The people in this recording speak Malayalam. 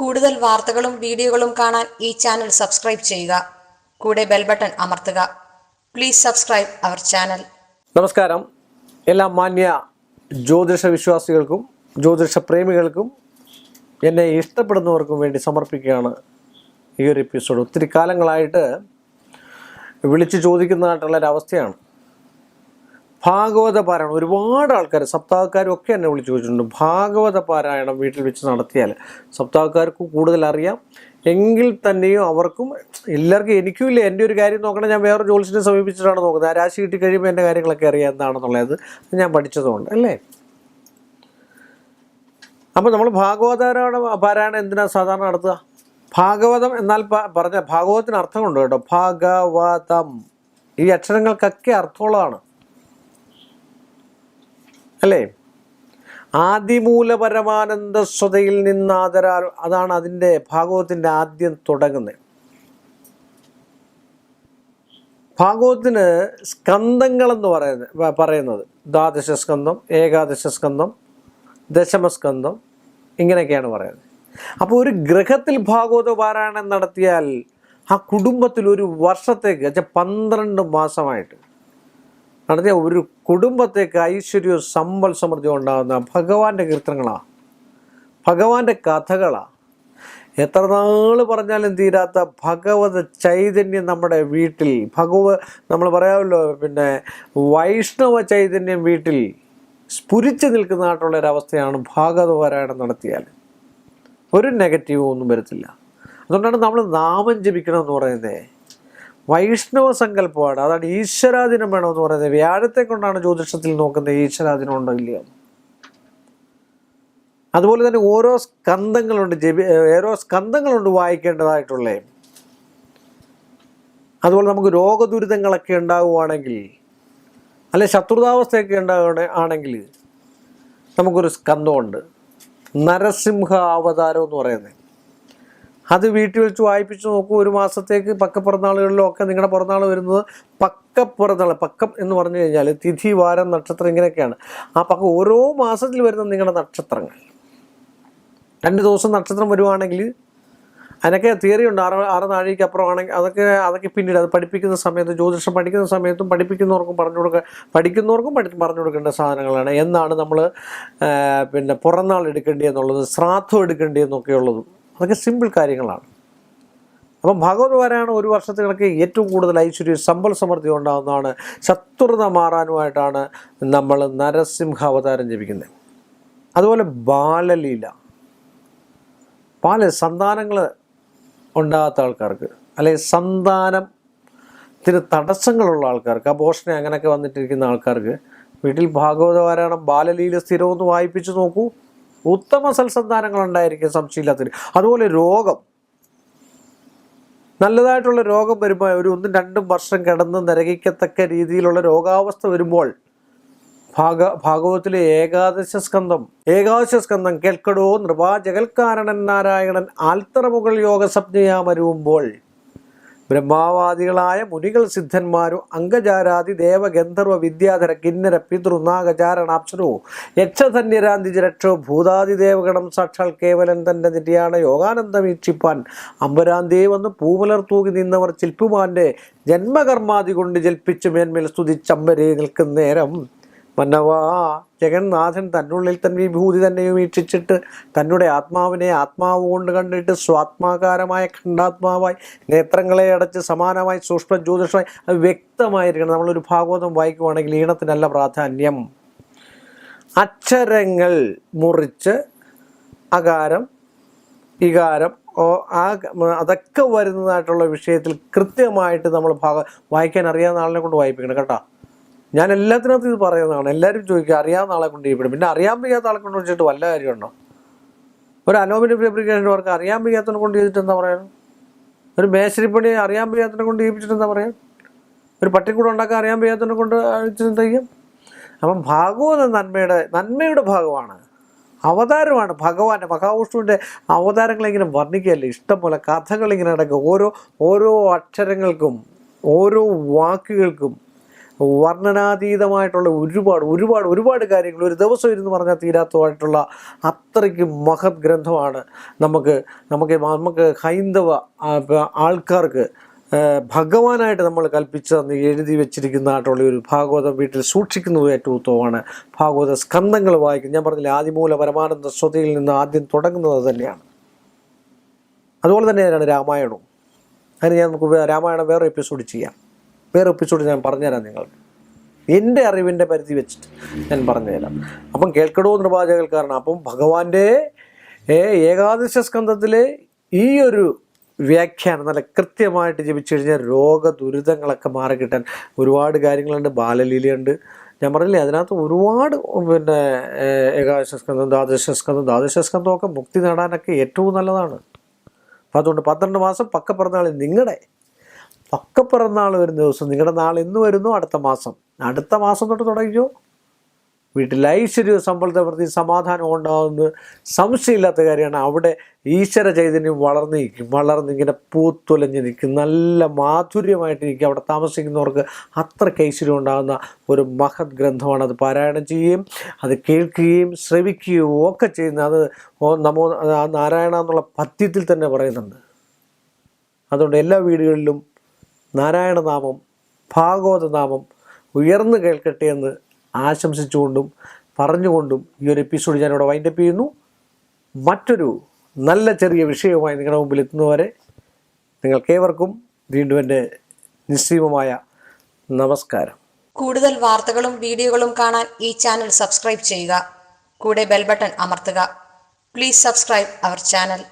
കൂടുതൽ വാർത്തകളും വീഡിയോകളും കാണാൻ ഈ ചാനൽ സബ്സ്ക്രൈബ് ചെയ്യുക. കൂടെ ബെൽ ബട്ടൺ അമർത്തുക. Please subscribe our channel. നമസ്കാരം. എല്ലാ മാന്യ ജ്യോതിഷ വിശ്വാസികൾക്കും ജ്യോതിഷ പ്രേമികൾക്കും എന്നെ ഇഷ്ടപ്പെടുന്നവർക്കും വേണ്ടി സമർപ്പിക്കുകയാണ് ഈ ഒരു എപ്പിസോഡ്. ഒത്തിരി കാലങ്ങളായിട്ട് വിളിച്ച് ചോദിക്കുന്നതായിട്ടുള്ളൊരവസ്ഥയാണ്. ഭാഗവത പാരായണം ഒരുപാട് ആൾക്കാർ സപ്താഹക്കാരും ഒക്കെ എന്നെ വിളിച്ചു ചോദിച്ചിട്ടുണ്ട്. ഭാഗവത പാരായണം വീട്ടിൽ വെച്ച് നടത്തിയാൽ സപ്താഹക്കാർക്ക് കൂടുതൽ അറിയാം. എങ്കിൽ തന്നെയും അവർക്കും എല്ലാവർക്കും എനിക്കും ഇല്ല. എന്റെ ഒരു കാര്യം നോക്കണം ഞാൻ വേറെ ജോലിസിനെ സമീപിച്ചിട്ടാണ് നോക്കുന്നത്. ആ രാശി കിട്ടി കഴിയുമ്പോൾ എന്റെ കാര്യങ്ങളൊക്കെ അറിയാം എന്താണെന്നുള്ളത് ഞാൻ പഠിച്ചതുകൊണ്ട് അല്ലേ? അപ്പോൾ നമ്മൾ ഭാഗവത പാരായണം എന്തിനാ സാധാരണ നടത്തുക? ഭാഗവതം എന്നാൽ പറഞ്ഞ ഭാഗവതത്തിന് അർത്ഥമുണ്ട് കേട്ടോ. ഭാഗവതം. ഈ അക്ഷരങ്ങൾക്കൊക്കെ അർത്ഥമുള്ളതാണ്. അല്ലേ? ആദിമൂല പരമാനന്ദ നിന്ന് ആദരാ അതാണ് അതിന്റെ ഭാഗവതത്തിന്റെ ആദ്യം തുടങ്ങുന്നത്. ഭാഗവത്തിന് സ്കന്ധങ്ങളെന്ന് പറയുന്നത് പറയുന്നത്. ദ്വാദശ സ്കന്ധം ഏകാദശ സ്കന്ധം ദശമസ്കന്ധം ഇങ്ങനെയൊക്കെയാണ് പറയുന്നത്. അപ്പോൾ ഒരു ഗ്രഹത്തിൽ ഭാഗവത പാരായണം നടത്തിയാൽ ആ കുടുംബത്തിൽ ഒരു വർഷത്തേക്ക് പന്ത്രണ്ട് മാസമായിട്ട് നടത്തിയ ഒരു കുടുംബത്തേക്ക് ഐശ്വര്യവും സമ്പൽ സമൃദ്ധിയും ഉണ്ടാകുന്ന ഭഗവാന്റെ കീർത്തനങ്ങളാണ് ഭഗവാന്റെ കഥകളാണ് എത്ര നാൾ പറഞ്ഞാലും തീരാത്ത ഭഗവത ചൈതന്യം നമ്മുടെ വീട്ടിൽ ഭഗവ നമ്മൾ പറയാമല്ലോ പിന്നെ വൈഷ്ണവ ചൈതന്യം വീട്ടിൽ സ്ഫുരിച്ചു നിൽക്കുന്നതായിട്ടുള്ളൊരവസ്ഥയാണ് ഭാഗവത പാരായണം നടത്തിയാൽ. ഒരു നെഗറ്റീവും ഒന്നും വരത്തില്ല. അതുകൊണ്ടാണ് നമ്മൾ നാമം ജപിക്കണം എന്ന് പറയുന്നത്. വൈഷ്ണവ സങ്കല്പമാണ്. അതാണ് ഈശ്വരാധീനം വേണമെന്ന് പറയുന്നത്. വ്യാഴത്തെ കൊണ്ടാണ് ജ്യോതിഷത്തിൽ നോക്കുന്നത് ഈശ്വരാധീനം ഉണ്ടോ ഇല്ലയോ? അതുപോലെ തന്നെ ഓരോ സ്കന്ധങ്ങളുണ്ട്. ജപി ഓരോ സ്കന്ധങ്ങളുണ്ട് വായിക്കേണ്ടതായിട്ടുള്ളേ. അതുപോലെ നമുക്ക് രോഗദുരിതങ്ങളൊക്കെ ഉണ്ടാവുകയാണെങ്കിൽ അല്ലെ ശത്രുതാവസ്ഥയൊക്കെ ഉണ്ടാവുക ആണെങ്കിൽ നമുക്കൊരു സ്കന്ധമുണ്ട്. നരസിംഹ അവതാരം എന്ന് പറയുന്നത്. അത് വീട്ടിൽ വെച്ച് വായിപ്പിച്ച് നോക്കൂ ഒരു മാസത്തേക്ക് പക്ക പിറന്നാളുകളിലും ഒക്കെ നിങ്ങളുടെ പിറന്നാൾ വരുന്നത് പക്ക പിറന്നാൾ പക്കം എന്ന് പറഞ്ഞു കഴിഞ്ഞാൽ തിഥി വാരം നക്ഷത്രം ഇങ്ങനെയൊക്കെയാണ്. ആ പക്ക ഓരോ മാസത്തിൽ വരുന്ന നിങ്ങളുടെ നക്ഷത്രങ്ങൾ. രണ്ട് ദിവസം നക്ഷത്രം വരുവാണെങ്കിൽ അതിനൊക്കെ തിയറി ഉണ്ട്. ആറ് ആറ് നാഴിക്ക് അപ്പുറം ആണെങ്കിൽ അതൊക്കെ അതൊക്കെ പിന്നീട് അത് പഠിപ്പിക്കുന്ന സമയത്ത് ജ്യോതിഷം പഠിക്കുന്ന സമയത്തും പഠിപ്പിക്കുന്നവർക്കും പറഞ്ഞു കൊടുക്കുക പഠിക്കുന്നവർക്കും പഠി പറഞ്ഞു കൊടുക്കേണ്ട സാധനങ്ങളാണ്. എന്നാണ് നമ്മൾ പിന്നെ പുറന്നാൾ എടുക്കേണ്ടി എന്നുള്ളത് ശ്രാദ്ധം എടുക്കേണ്ടി എന്നൊക്കെ ഉള്ളതും അതൊക്കെ സിമ്പിൾ കാര്യങ്ങളാണ്. അപ്പം ഭഗവത് പാരായണം ഒരു വർഷത്തിനൊക്കെ ഏറ്റവും കൂടുതൽ ഐശ്വര്യം സമ്പൽ സമൃദ്ധി ഉണ്ടാകുന്നതാണ്. ശത്രുത മാറാനുമായിട്ടാണ് നമ്മൾ നരസിംഹ അവതാരം ജപിക്കുന്നത്. അതുപോലെ ബാലലീല. ബാല സന്താനങ്ങൾ ഉണ്ടാകാത്ത ആൾക്കാർക്ക് അല്ലെങ്കിൽ സന്താനം സന്താനത്തിന് തടസ്സങ്ങളുള്ള ആൾക്കാർക്ക് അബോഷനെ അങ്ങനെയൊക്കെ വന്നിട്ടിരിക്കുന്ന ആൾക്കാർക്ക് വീട്ടിൽ ഭാഗവത പാരായണം ബാലലീല സ്ഥിരമൊന്ന് വായിപ്പിച്ച് നോക്കൂ. ഉത്തമ സൽസന്താനങ്ങൾ ഉണ്ടായിരിക്കും സംശയമില്ലാത്തതിന് അതുപോലെ രോഗം. നല്ലതായിട്ടുള്ള രോഗം വരുമ്പോൾ ഒരു ഒന്നും രണ്ടും വർഷം കിടന്ന് നിരകിക്കത്തക്ക രീതിയിലുള്ള രോഗാവസ്ഥ വരുമ്പോൾ ഭാഗ ഭാഗവത്തിലെ ഏകാദശ സ്കന്ധം ഏകാദശ സ്കന്ധം കേൾക്കടോ നൃപാ ജഗൽക്കാരണൻ നാരായണൻ ആൽത്തറമുകൾ യോഗസപ്ഞയാമരുവുമ്പോൾ ബ്രഹ്മാവാദികളായ മുനികൾ സിദ്ധന്മാരും അംഗജാരാതി ദേവഗന്ധർവ വിദ്യാധര കിന്നര പിതൃ നാഗചാരണാപ്സരോ യക്ഷധന്യരാന്തിജ രക്ഷോ ഭൂതാതി ദേവഗണം സാക്ഷാൽ കേവലൻ തന്റെ നിര്യാണ യോഗാനന്ദം വീക്ഷിപ്പാൻ അമ്പരാന്തേ വന്ന് പൂമലർ തൂകി നിന്നവർ ചിൽപ്പുമാന്റെ ജന്മകർമാതി കൊണ്ട് ജൽപ്പിച്ചു മേന്മേൽ സ്തുതിച്ചമ്പരേ നിൽക്കുന്ന നേരം മന്നവാ ജഗന്നാഥൻ തന്നുള്ളിൽ തൻ വിഭൂതി തന്നെ വീക്ഷിച്ചിട്ട് തന്നുടെ ആത്മാവിനെ ആത്മാവ് കൊണ്ട് കണ്ടിട്ട് സ്വാത്മാകാരമായ ഖണ്ഡാത്മാവായി നേത്രങ്ങളെ അടച്ച് സമാനമായി സൂക്ഷ്മ ജ്യോതിഷമായി അത് വ്യക്തമായിരിക്കണം. നമ്മളൊരു ഭാഗവതം വായിക്കുവാണെങ്കിൽ ഈണത്തിനല്ല പ്രാധാന്യം. അക്ഷരങ്ങൾ മുറിച്ച് അകാരം ഇകാരം ഓ ആ അതൊക്കെ വരുന്നതായിട്ടുള്ള വിഷയത്തിൽ കൃത്യമായിട്ട് നമ്മൾ ഭാഗം വായിക്കാൻ അറിയാവുന്ന ആളിനെ കൊണ്ട് വായിപ്പിക്കണം കേട്ടോ. ഞാൻ എല്ലാത്തിനകത്തും ഇത് പറയുന്നതാണ്. എല്ലാവരും ചോദിക്കുക അറിയാവുന്ന ആളെ കൊണ്ട് ചെയ്യപ്പെടും. പിന്നെ അറിയാൻ വയ്യാത്ത ആളെ കൊണ്ട് വെച്ചിട്ട് വല്ല കാര്യമുണ്ടോ? ഒരു അലോമിനിയം ഫാബ്രിക്കേഷൻ വർക്ക് അറിയാൻ വയ്യാത്തതിനെ കൊണ്ട് ചെയ്തിട്ട് എന്താ പറയുക ഒരു മേശരിപ്പണി അറിയാൻ വയ്യാത്തതിനെ കൊണ്ട് ചെയ്യിപ്പിച്ചിട്ട് എന്താ പറയുക ഒരു പട്ടിക്കൂട് ഉണ്ടാക്കാൻ അറിയാൻ വയ്യാത്തതിനെ കൊണ്ട് ചെയ്യും? അപ്പം ഭാഗവത നന്മയുടെ നന്മയുടെ ഭാഗമാണ്. അവതാരമാണ് ഭഗവാന്റെ മഹാവിഷ്ണുവിന്റെ അവതാരങ്ങളിങ്ങനെ വർണിക്കുകയല്ലേ? ഇഷ്ടംപോലെ കഥകൾ ഇങ്ങനെ നടക്കുക ഓരോ ഓരോ അക്ഷരങ്ങൾക്കും ഓരോ വാക്കുകൾക്കും വർണനാതീതമായിട്ടുള്ള ഒരുപാട് ഒരുപാട് ഒരുപാട് കാര്യങ്ങൾ ഒരു ദിവസം ഇരുന്ന് പറഞ്ഞാൽ തീരാത്തതായിട്ടുള്ള അത്രയ്ക്ക് മഹത് ഗ്രന്ഥമാണ് നമുക്ക് നമുക്ക് നമുക്ക് ഹൈന്ദവ ആൾക്കാർക്ക് ഭഗവാനായിട്ട് നമ്മൾ കൽപ്പിച്ചു തന്ന് എഴുതി വെച്ചിരിക്കുന്നതായിട്ടുള്ള ഒരു ഭാഗവതം വീട്ടിൽ സൂക്ഷിക്കുന്നത് ഏറ്റവും ഉത്തമമാണ്. ഭാഗവത സ്കന്ധങ്ങൾ വായിക്കും. ഞാൻ പറഞ്ഞില്ല ആദിമൂല പരമാനന്ദ സ്വതയിൽ നിന്ന് ആദ്യം തുടങ്ങുന്നത് തന്നെയാണ്. അതുപോലെ തന്നെയാണ് രാമായണവും. അതിന് ഞാൻ നമുക്ക് രാമായണം വേറെ എപ്പിസോഡ് ചെയ്യാം. വേറെ എപ്പിസോഡ് ഞാൻ പറഞ്ഞുതരാം നിങ്ങൾക്ക്. എന്റെ അറിവിന്റെ പരിധി വെച്ചിട്ട് ഞാൻ പറഞ്ഞുതരാം. അപ്പം കേൾക്കടോ നിർവാചകൽക്കാരൻ അപ്പം ഭഗവാന്റെ ഏകാദശ സ്കന്ധത്തിലെ ഈ ഒരു വ്യാഖ്യാനം നല്ല കൃത്യമായിട്ട് ജപിച്ചു കഴിഞ്ഞാൽ രോഗ ദുരിതങ്ങളൊക്കെ മാറിക്കിട്ടാൻ ഒരുപാട് കാര്യങ്ങളുണ്ട്. ബാലലീലയുണ്ട്. ഞാൻ പറഞ്ഞില്ലേ അതിനകത്ത് ഒരുപാട് പിന്നെ ഏകാദശസ്കന്ധം ഏകാദശ സ്കന്ധം ദ്വാദശ സ്കന്ധം ദ്വാദശ സ്കന്ധമൊക്കെ മുക്തി നേടാനൊക്കെ ഏറ്റവും നല്ലതാണ്. അപ്പം അതുകൊണ്ട് പന്ത്രണ്ട് മാസം പക്ക പിറന്നാളിൽ നിങ്ങളുടെ പക്ക പിറന്നാൾ വരുന്ന ദിവസം നിങ്ങളുടെ നാൾ എന്ന് വരുന്നു അടുത്ത മാസം. അടുത്ത മാസം തൊട്ട് തുടങ്ങിയോ വീട്ടിൽ ഐശ്വര്യ സമ്പളത്തെ പ്രതി സമാധാനം ഉണ്ടാകുന്നത് സംശയമില്ലാത്ത കാര്യമാണ്. അവിടെ ഈശ്വര ചൈതന്യം വളർന്നു നിൽക്കും. വളർന്നിങ്ങനെ പൂത്തുലഞ്ഞ് നിൽക്കും. നല്ല മാധുര്യമായിട്ട് നിൽക്കും അവിടെ താമസിക്കുന്നവർക്ക് അത്രയ്ക്ക് ഐശ്വര്യം ഉണ്ടാകുന്ന ഒരു മഹത് ഗ്രന്ഥമാണ്. അത് പാരായണം ചെയ്യുകയും അത് കേൾക്കുകയും ശ്രവിക്കുകയും ഒക്കെ ചെയ്യുന്ന അത് നമോ നാരായണ എന്നുള്ള പദ്യത്തിൽ തന്നെ പറയുന്നുണ്ട്. അതുകൊണ്ട് എല്ലാ വീടുകളിലും നാരായണനാമം ഭാഗവതനാമം ഉയർന്നു കേൾക്കട്ടെ എന്ന് ആശംസിച്ചുകൊണ്ടും പറഞ്ഞുകൊണ്ടും ഈ ഒരു എപ്പിസോഡ് ഞാനിവിടെ വൈൻഡപ്പ് ചെയ്യുന്നു. മറ്റൊരു നല്ല ചെറിയ വിഷയവുമായി നിങ്ങളുടെ മുമ്പിൽ എത്തുന്നവരെ നിങ്ങൾക്കേവർക്കും വീണ്ടും എന്റെ നിശ്ചയമായ നമസ്കാരം. കൂടുതൽ വാർത്തകളും വീഡിയോകളും കാണാൻ ഈ ചാനൽ സബ്സ്ക്രൈബ് ചെയ്യുക. കൂടെ ബെൽ ബട്ടൺ അമർത്തുക. Please subscribe our channel